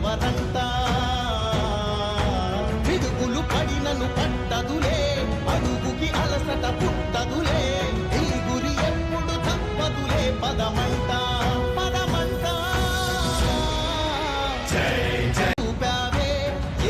శత్రువులే ఎవరంతా పిడుగులు పడినను పట్టదులే అడుగుకి అలసట పుట్టదులే ఈ గురి ఎప్పుడు తప్పదులే పదమంట పదమంట జై చూపావే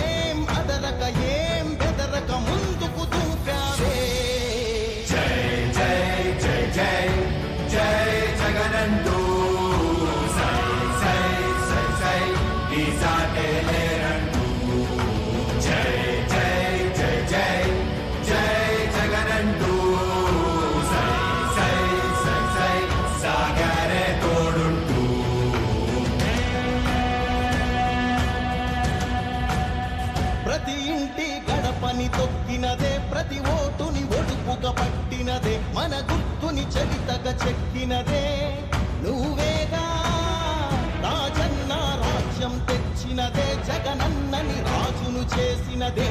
ఏం అదరక ఏం బెదరక ముందుకు చూపావే జై జై జై జై పని తొక్కినదే ప్రతి ఓటుని ఒడుపుగా పట్టినదే మన గుర్తుని చరితగా చెక్కినదే. నువ్వేగా రాజన్న రాజ్యం తెచ్చినదే జగనన్నని రాజును చేసినదే.